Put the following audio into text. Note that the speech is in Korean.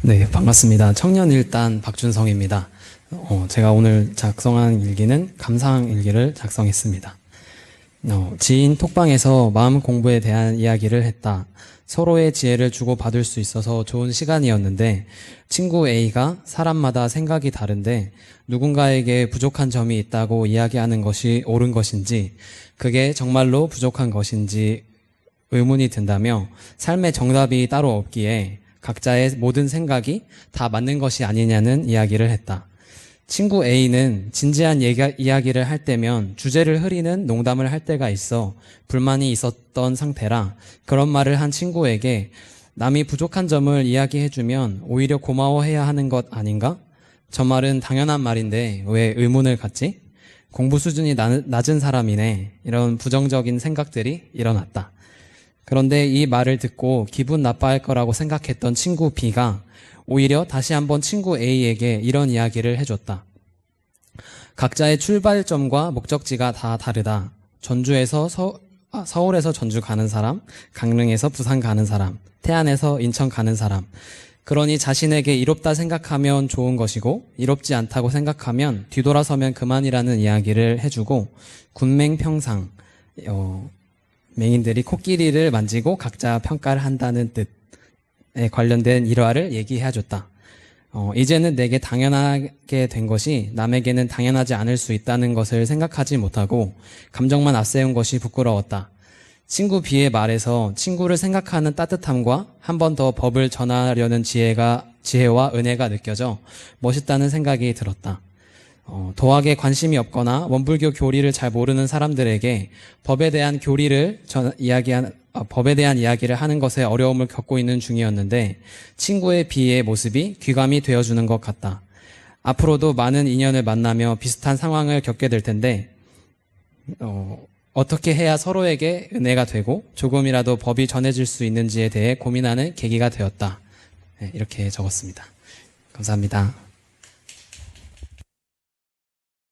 네, 반갑습니다. 청년 일단 박준성입니다. 어, 제가 오늘 작성한 일기는 감상 일기를 작성했습니다. 어, 지인 톡방에서 마음 공부에 대한 이야기를 했다. 서로의 지혜를 주고받을 수 있어서 좋은 시간이었는데 친구 A가 사람마다 생각이 다른데 누군가에게 부족한 점이 있다고 이야기하는 것이 옳은 것인지 그게 정말로 부족한 것인지 의문이 든다며 삶의 정답이 따로 없기에 각자의 모든 생각이 다 맞는 것이 아니냐는 이야기를 했다. 친구 A는 진지한 얘기, 이야기를 할 때면 주제를 흐리는 농담을 할 때가 있어 불만이 있었던 상태라 그런 말을 한 친구에게 남이 부족한 점을 이야기해주면 오히려 고마워해야 하는 것 아닌가? 저 말은 당연한 말인데 왜 의문을 갖지? 공부 수준이 나- 낮은 사람이네. 이런 부정적인 생각들이 일어났다. 그런데 이 말을 듣고 기분 나빠할 거라고 생각했던 친구 B가 오히려 다시 한번 친구 A에게 이런 이야기를 해줬다. 각자의 출발점과 목적지가 다 다르다. 전주에서 서, 아, 서울에서 전주 가는 사람, 강릉에서 부산 가는 사람, 태안에서 인천 가는 사람. 그러니 자신에게 이롭다 생각하면 좋은 것이고, 이롭지 않다고 생각하면 뒤돌아서면 그만이라는 이야기를 해주고, 군맹평상, 어, 맹인들이 코끼리를 만지고 각자 평가를 한다는 뜻에 관련된 일화를 얘기해 줬다. 어, 이제는 내게 당연하게 된 것이 남에게는 당연하지 않을 수 있다는 것을 생각하지 못하고 감정만 앞세운 것이 부끄러웠다. 친구 B의 말에서 친구를 생각하는 따뜻함과 한 번 더 법을 전하려는 지혜가, 지혜와 은혜가 느껴져 멋있다는 생각이 들었다. 어, 도학에 관심이 없거나 원불교 교리를 잘 모르는 사람들에게 법에 대한 교리를 전, 이야기한, 어, 법에 대한 이야기를 하는 것에 어려움을 겪고 있는 중이었는데 친구의 비의 모습이 귀감이 되어주는 것 같다. 앞으로도 많은 인연을 만나며 비슷한 상황을 겪게 될 텐데 어, 어떻게 해야 서로에게 은혜가 되고 조금이라도 법이 전해질 수 있는지에 대해 고민하는 계기가 되었다. 네, 이렇게 적었습니다. 감사합니다.